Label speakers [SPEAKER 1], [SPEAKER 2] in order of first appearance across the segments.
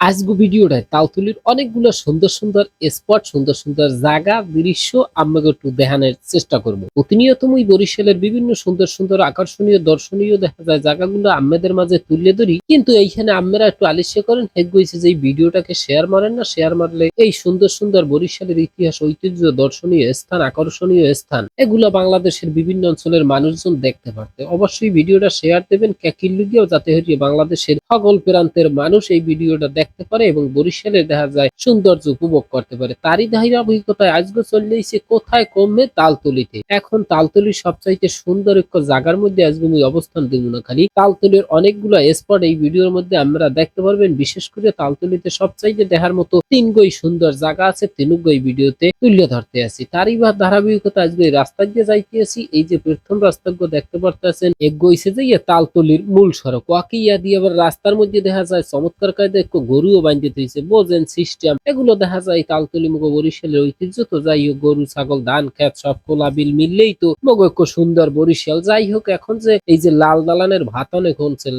[SPEAKER 1] আজগু ভিডিওটায় তালতুলির অনেকগুলো সুন্দর সুন্দর স্পট সুন্দর সুন্দর জায়গা, দৃশ্য আমাকে একটু দেখানোর চেষ্টা করব। প্রতিনিয়তমই বরিশালের বিভিন্ন সুন্দর সুন্দর আকর্ষণীয়, দর্শনীয় দেখা যায় জায়গাগুলো আমাদের মাঝে তুলে ধরি। কিন্তু এইখানে আমরা একটু আলিস্য করেন, হেগ গইছে যে এই ভিডিওটাকে শেয়ার মারেন না শেয়ার মারলে এই সুন্দর সুন্দর বরিশালের ইতিহাস, ঐতিহ্য, দর্শনীয় স্থান, আকর্ষণীয় স্থান, এগুলো বাংলাদেশের বিভিন্ন অঞ্চলের মানুষজন দেখতে পারতে অবশ্যই ভিডিওটা শেয়ার দেবেন ক্যাকিল্লুগিয়াও যাতে হরিয়ে বাংলাদেশের সকল প্রান্তের মানুষ এই ভিডিওটা দেখতে পারে এবং বরিশালে দেখা যায় সৌন্দর্য উপভোগ করতে পারে। তারই ধারাবাহিকতায় আজকে চলে এসেছে, কোথায় কমবে তালতলিতে। এখন তালতলির সবচাইতে সুন্দর এক জায়গার মধ্যে আজকে আমি অবস্থান দেব না খালি তালতলির অনেকগুলো স্পট এই ভিডিওর মধ্যে আমরা দেখতে পারবেন। বিশেষ করে তালতলিতে সবচাইতে দেখার মতো তিন গই সুন্দর জায়গা আছে তিন গই ভিডিওতে তুলে ধরতে আছি। তারই বা ধারাবাহিকতা আজকে রাস্তা দিয়ে যাইতে আছি। এই যে প্রথম রাস্তা দেখতে পারতেছেন এক গইছে যে ইয়ে তালতলির মূল সড়ক। ওয়াকিয়া দিয়ে আবার রাস্তার মধ্যে দেখা যায়, চমৎকার কায়দা একটু গরুও বাঁধিতে হয়েছে বোঝেন সিস্টেম। এগুলো দেখা যায় তালতলি মুখ বরিশালের ঐতিহ্য তো, যাই হোক, গরু, ছাগল, ধান খেত সব কোলা বিল মিললেই তো মগ একটু সুন্দর বরিশাল। যাই হোক, এখন যে এই যে লাল দালানের ভাত অনেক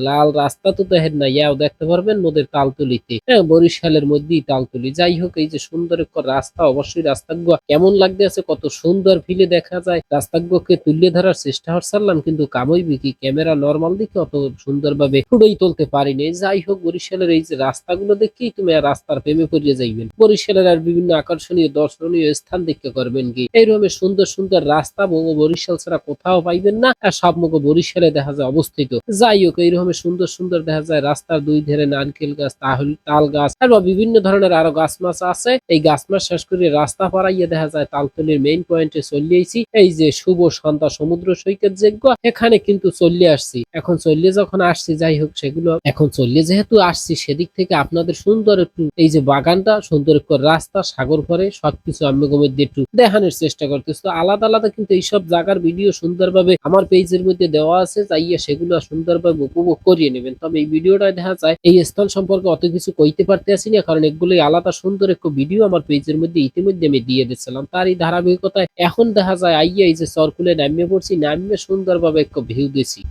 [SPEAKER 1] লাল রাস্তা তো দেখেন না ইয়াও দেখতে পারবেন মোদের তালতলিতে। হ্যাঁ বরিশালের মধ্যেই তালতলি। যাই হোক, এই যে সুন্দর একটা রাস্তা, অবশ্যই রাস্তাগুলো কেমন লাগতে আছে, কত সুন্দর ফিলে দেখা যায়। রাস্তাগুলোকে তুলে ধরার চেষ্টা করছিলাম কিন্তু কামই বিকি, ক্যামেরা নর্মাল দিকে অত সুন্দরভাবে ফুটোই তুলতে পারিনি। যাই হোক, বরিশালের এই যে রাস্তাগুলো দেখেই তুমি আর রাস্তার প্রেমে পড়িয়ে যাইবেন বরিশালের আর বিভিন্ন আকর্ষণীয়, দর্শনীয় স্থান দেখতে করবেন কি? এইরকম সুন্দর সুন্দর রাস্তা মগ বরিশাল ছাড়া কোথাও পাইবেন না আর সব মগ বরিশালে দেখা যায় অবস্থিত। যাই হোক, এইরকম সুন্দর সুন্দর দেখা যায় রাস্তার দুই ধারে নারকেল গাছ, তাহল, তাল গাছ, আর বিভিন্ন ধরনের আরও গাছ মাছ আছে। এই গাছ মাছ শেষ করে রাস্তা পাড়াইয়ে দেখা যায় তালতলির মেইন পয়েন্টে চলে আইছি। এই যে শুভ সন্ধ্যা সমুদ্র সৈকত যোগ্য এখানে কিন্তু চলে আসছি। এখন চলে যখন আসছি, যাই হোক, সেগুলো এখন চলে যেহেতু আসছি, সেদিক থেকে আপনাদের সুন্দর একটু, এই যে বাগানটা, সুন্দর একটু রাস্তা, সাগর পরে সবকিছু আমি মধ্যে একটু দেখানোর চেষ্টা করতেছি। তো আলাদা আলাদা কিন্তু এইসব জায়গার ভিডিও সুন্দরভাবে আমার পেজের মধ্যে দেওয়া আছে যাইয়া সেগুলো সুন্দরভাবে উপভোগ করিয়ে নেবেন। তবে এই ভিডিওটা দেখা যায়, এই স্থান সম্পর্কে অত কিছু কইতে পারতে আসি না, কারণ এগুলোই আলাদা সুন্দর একটু ভিডিও আমার পেজের মধ্যে ইতিমধ্যে আমি দিয়ে দিচ্ছিলাম তার এই ধারাবাহিকতায় এখন দেখা যায়, আইয়া এই যে সরকুলে নামিয়ে পড়ছি, নামিয়ে সুন্দরভাবে একটু ভিউ দিছি।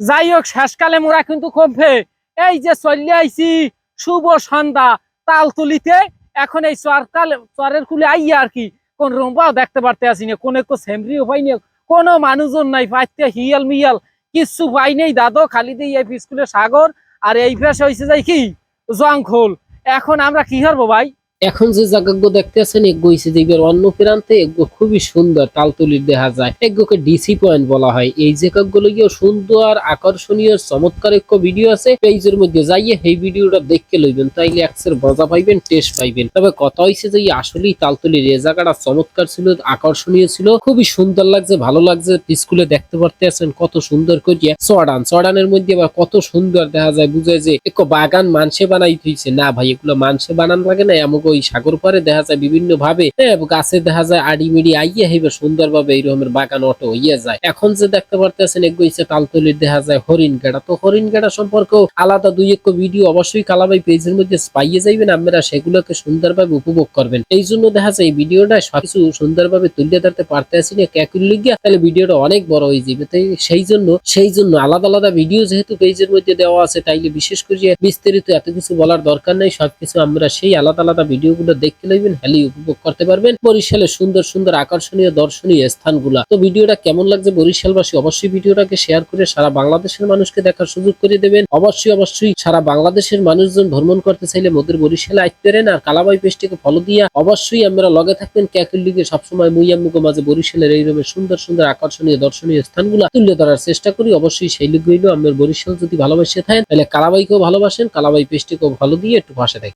[SPEAKER 2] যাই হোক, শেষকালে মোরা কিন্তু কমবে এই যে চলে আইছি শুভ সন্ধ্যা। তালতুলিতে এখন এই চরকাল চরের কুলে আইয়া আর কি কোন রম্বাও দেখতে পারতে আসি না কোনো সেমরিও পাই না, কোনো মানুষজন নাই, পাইতে হিয়াল মিয়াল, কিচ্ছু পাই নেই। দাদো খালি দিয়ে এই স্কুলের সাগর, আর এই ফেস হয়েছে যাই কি? জঙ্গল এখন আমরা কি করব ভাই?
[SPEAKER 1] এখন যে জায়গাগুলো দেখতে আছেন, এগুলো হইছে যে এবার অন্য প্রান্তে, এগুলো খুবই সুন্দর তালতুলির দেখা যায়। এগুলোকে ডিসি পয়েন্ট বলা হয়। এই জায়গাগুলো গিয়ে সুন্দর, আকর্ষণীয়, চমৎকার এক ভিডিও আছে। পেজের মধ্যে যাইয়ে এই ভিডিওটা দেখতে লইবেন। তাইলে একসের মজা পাইবেন টেস্ট পাইবেন। তবে কথা হইছে যে আসলেই তালতলির এই জায়গাটা চমৎকার ছিল, আকর্ষণীয় ছিল। খুবই সুন্দর লাগছে, ভালো লাগছে। স্কুলে দেখতে পারতে আছেন, কত সুন্দর করিয়া চড়ান। চড়ানের মধ্যে আবার কত সুন্দর দেখা যায় বুঝে যে এক বাগান মানসে বানাই থইছে না ভাই, এগুলো মানসে বানান লাগে না, এমন ওই সাগর পারে দেখা যায় বিভিন্ন ভাবে গাছে দেখা যায় আড়ি মিড়ি আইয়া হইবে সুন্দর ভাবে এইরকমের বাগান অটো হইয়া যায়। এখন যে দেখতে পারতেছেন এগো ইচ্ছে তালতলির দেখা যায় হরিণ গেড়া তো হরিণ গেড়া সম্পর্কেও আলাদা দুই এক ভিডিও অবশ্যই কালাবাই পেজের মধ্যে পাইয়ে যাইবেন, আপনারা সেগুলোকে সুন্দরভাবে উপভোগ করবেন। এই জন্য দেখা যায় এই ভিডিওটা সবকিছু সুন্দরভাবে তুলে ধরতে পারতে আসি না ক্যাকুল গিয়া তাহলে ভিডিওটা অনেক বড় হয়ে যাবে। তাই সেই জন্য সেই জন্য আলাদা আলাদা ভিডিও যেহেতু পেজের মধ্যে দেওয়া আছে, তাইলে বিশেষ করে বিস্তারিত এত কিছু বলার দরকার নাই, সবকিছু আমরা সেই আলাদা আলাদা ভিডিওগুলো দেখতে লইবেন হ্যালি উপভোগ করতে পারবেন। বরিশালের সুন্দর সুন্দর আকর্ষণীয় দর্শনীয় স্থানগুলা। তো ভিডিওটা কেমন লাগছে বরিশালবাসী অবশ্যই ভিডিওটাকে শেয়ার করে সারা বাংলাদেশের মানুষকে দেখার সুযোগ করে দেবেন। অবশ্যই অবশ্যই সারা বাংলাদেশের মানুষজন ভ্রমণ করতে চাইলে মোদের বরিশালে আসতে পারেন আর কালাবাই পেজটিকে ফলো দিয়া অবশ্যই আমরা লগে থাকবেন। ক্যাকুল লিগে সবসময় মুইয়ামুগো মাঝে বরিশালের এই এইরকম সুন্দর সুন্দর আকর্ষণীয় দর্শনীয় স্থানগুলা তুলে ধরার চেষ্টা করি। অবশ্যই সেই লিগ হইল আমার বরিশাল যদি ভালোবাসে থাকেন, তাহলে কালাবাইকেও ভালোবাসেন, কালাবাই পেজটিকেও ভালো দিয়ে একটু ভাষা থাকেন।